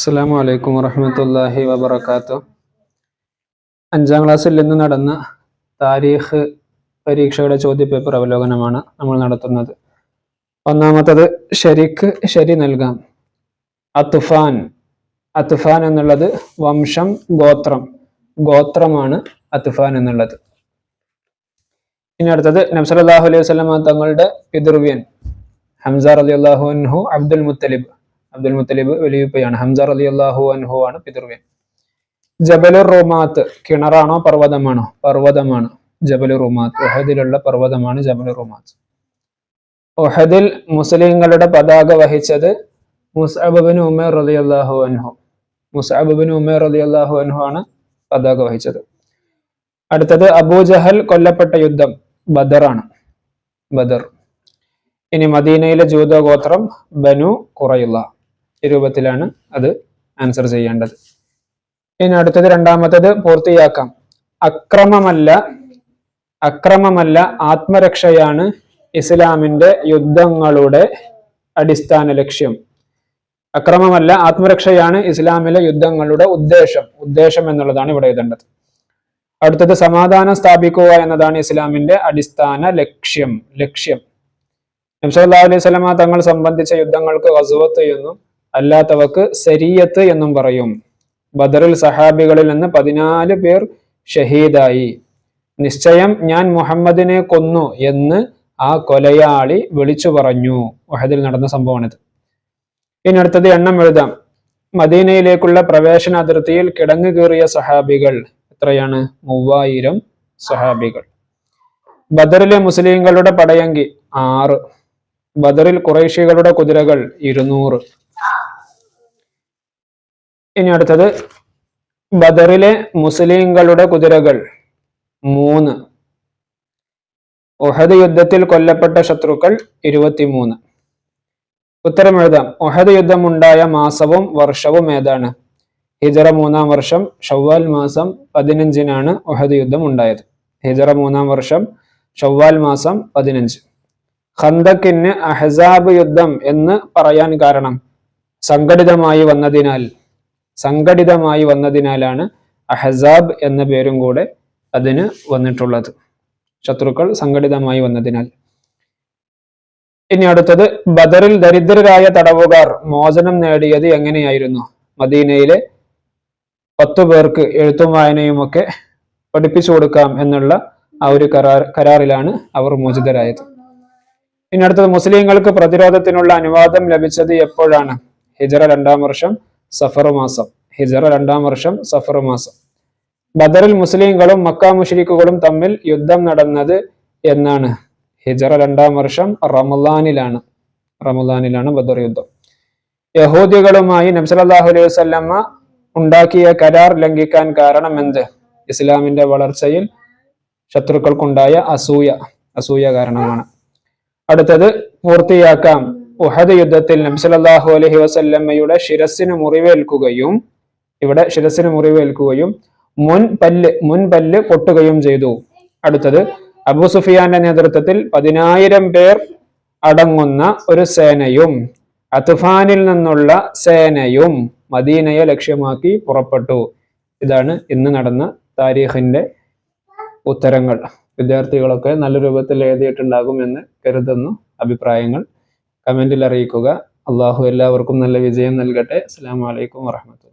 അസ്സാം വലൈക്കും വറഹമത്തല്ലാഹി വബർക്കാത്തു അഞ്ചാം ക്ലാസ്സിൽ നിന്ന് നടന്ന താരീഖ് പരീക്ഷയുടെ ചോദ്യപേപ്പർ അവലോകനമാണ് നമ്മൾ നടത്തുന്നത്. ഒന്നാമത്തത് ശരിക്ക് ശരി നൽകാം. അത്തുഫാൻ. അത്തുഫാൻ എന്നുള്ളത് വംശം ഗോത്രം. ഗോത്രമാണ് അത്തുഫാൻ എന്നുള്ളത്. ഇനി അടുത്തത് നബ്സലാഹു അലൈഹി വസ്ലമ തങ്ങളുടെ പിതൃവ്യൻ ഹംസാർ അലി അള്ളാഹു അബ്ദുൽ മുത്തലിബ്. അബ്ദുൽ മുത്തലിബ് വലിയപ്പയാണ് ഹംസ അലി അള്ളാഹു അൻഹു ആണ് പിതൃവ്യൻ ജബലുർ റുമാത്ത് കിണറാണോ പർവതമാണോ? പർവതമാണ്. ജബലുർ റുമാത്ത് ഒഹദിലുള്ള പർവതമാണ് ജബലു റുമാത്ത് ഒഹദിൽ മുസ്ലിങ്ങളുടെ പതാക വഹിച്ചത് മുസ്അബിൻ ഉമേർ അലി അള്ളാഹു അൻഹു മുസ്അബിൻ ഉമേർ അലി അള്ളാഹു അൻഹു ആണ് പതാക വഹിച്ചത്. അടുത്തത് അബൂജഹൽ കൊല്ലപ്പെട്ട യുദ്ധം ബദറാണ് ബദർ. ഇനി മദീനയിലെ ജൂതഗോത്രം ബനു കുറയുള്ള രൂപത്തിലാണ് അത് ആൻസർ ചെയ്യേണ്ടത്. ഇനി അടുത്തത് രണ്ടാമത്തത് പൂർത്തിയാക്കാം. അക്രമമല്ല അക്രമമല്ല ആത്മരക്ഷയാണ് ഇസ്ലാമിന്റെ യുദ്ധങ്ങളുടെ അടിസ്ഥാന ലക്ഷ്യം. അക്രമമല്ല ആത്മരക്ഷയാണ് ഇസ്ലാമിലെ യുദ്ധങ്ങളുടെ ഉദ്ദേശം. ഉദ്ദേശം എന്നുള്ളതാണ് ഇവിടെ എഴുതേണ്ടത്. അടുത്തത് സമാധാനം സ്ഥാപിക്കുക എന്നതാണ് ഇസ്ലാമിന്റെ അടിസ്ഥാന ലക്ഷ്യം. ലക്ഷ്യം. നബ്സല്ലാ അലൈഹി സ്വലമ തങ്ങൾ സംബന്ധിച്ച യുദ്ധങ്ങൾക്ക് വസുവത്ത് എന്നും അല്ലാത്തവക്ക് സരിയത്ത് എന്നും പറയും. ബദറിൽ സഹാബികളിൽ നിന്ന് പതിനാല് പേർ ഷഹീദായി. നിശ്ചയം ഞാൻ മുഹമ്മദിനെ കൊന്നു എന്ന് ആ കൊലയാളി വിളിച്ചു പറഞ്ഞു. വഹദിൽ നടന്ന സംഭവമാണിത്. ഇനി അടുത്തത് എണ്ണം എഴുതാം. മദീനയിലേക്കുള്ള പ്രവേശന അതിർത്തിയിൽ കിടങ്ങു കീറിയ സഹാബികൾ. എത്രയാണ്? മൂവായിരം സഹാബികൾ. ബദറിലെ മുസ്ലിങ്ങളുടെ പടയങ്കി ആറ്. ബദറിൽ കുറേശികളുടെ കുതിരകൾ ഇരുന്നൂറ്. ഇനി അടുത്തത് ബദറിലെ മുസ്ലിങ്ങളുടെ കുതിരകൾ. മൂന്ന്. ഒഹദ് യുദ്ധത്തിൽ കൊല്ലപ്പെട്ട ശത്രുക്കൾ ഇരുപത്തിമൂന്ന്. ഉത്തരം എഴുതാം. ഒഹദ് യുദ്ധമുണ്ടായ മാസവും വർഷവും ഏതാണ്? ഹിജറ മൂന്നാം വർഷം ഷവ്വാൽ മാസം പതിനഞ്ചിനാണ് ഒഹദ് യുദ്ധം ഉണ്ടായത് ഹിജറ മൂന്നാം വർഷം ഷവ്വാൽ മാസം പതിനഞ്ച്. ഖന്തക്കിന് അഹസാബ് യുദ്ധം എന്ന് പറയാൻ കാരണം സംഘടിതമായി വന്നതിനാൽ സംഘടിതമായി വന്നതിനാലാണ് അഹസാബ് എന്ന പേരും കൂടെ അതിന് വന്നിട്ടുള്ളത്. ശത്രുക്കൾ സംഘടിതമായി വന്നതിനാൽ. ഇനി അടുത്തത് ബദറിൽ ദരിദ്രരായ തടവുകാർ മോചനം നേടിയത് എങ്ങനെയായിരുന്നു? മദീനയിലെ പത്തു പേർക്ക് എഴുത്തും വായനയും ഒക്കെ പഠിപ്പിച്ചു കൊടുക്കാം എന്നുള്ള ആ ഒരു കരാർ കരാറിലാണ് അവർ മോചിതരായത്. ഇനി അടുത്തത് മുസ്ലിങ്ങൾക്ക് പ്രതിരോധത്തിനുള്ള അനുവാദം ലഭിച്ചത് എപ്പോഴാണ്? ഹിജറ രണ്ടാം വർഷം സഫർ മാസം ഹിജറ രണ്ടാം വർഷം സഫർ മാസം ബദറിൽ മുസ്ലിങ്ങളും മക്ക മുഷരിക്കുകളും തമ്മിൽ യുദ്ധം നടന്നത് എന്നാണ്. ഹിജറ രണ്ടാം വർഷം റമലാനിലാണ് റമലാനിലാണ് ബദർ യുദ്ധം. യഹൂദികളുമായി നബ്സലാഹു അലൈഹി വസ്ലമ്മ ഉണ്ടാക്കിയ കരാർ ലംഘിക്കാൻ കാരണം എന്ത്? ഇസ്ലാമിന്റെ വളർച്ചയിൽ ശത്രുക്കൾക്കുണ്ടായ അസൂയ. അസൂയ കാരണമാണ്. അടുത്തത് പൂർത്തിയാക്കാം. ഉഹദ് യുദ്ധത്തിൽ നംസലാഹു അലഹി വസല്ലമ്മയുടെ ശിരസിന് മുറിവേൽക്കുകയും ഇവിടെ ശിരസിന് മുറിവേൽക്കുകയും മുൻ പല്ല് മുൻ പല്ല് പൊട്ടുകയും ചെയ്തു. അടുത്തത് അബു സുഫിയാന്റെ നേതൃത്വത്തിൽ പതിനായിരം പേർ അടങ്ങുന്ന ഒരു സേനയും അത്ഫാനിൽ നിന്നുള്ള സേനയും മദീനയെ ലക്ഷ്യമാക്കി പുറപ്പെട്ടു. ഇതാണ് ഇന്ന് നടന്ന താരീഖിന്റെ ഉത്തരങ്ങൾ. വിദ്യാർത്ഥികളൊക്കെ നല്ല രൂപത്തിൽ എഴുതിയിട്ടുണ്ടാകും എന്ന് കരുതുന്നു. അഭിപ്രായങ്ങൾ കമന്റിൽ അറിയിക്കുക. അള്ളാഹു എല്ലാവർക്കും നല്ല വിജയം നൽകട്ടെ. അസ്സാം വലൈക്കും വാഹമത്തുള്ള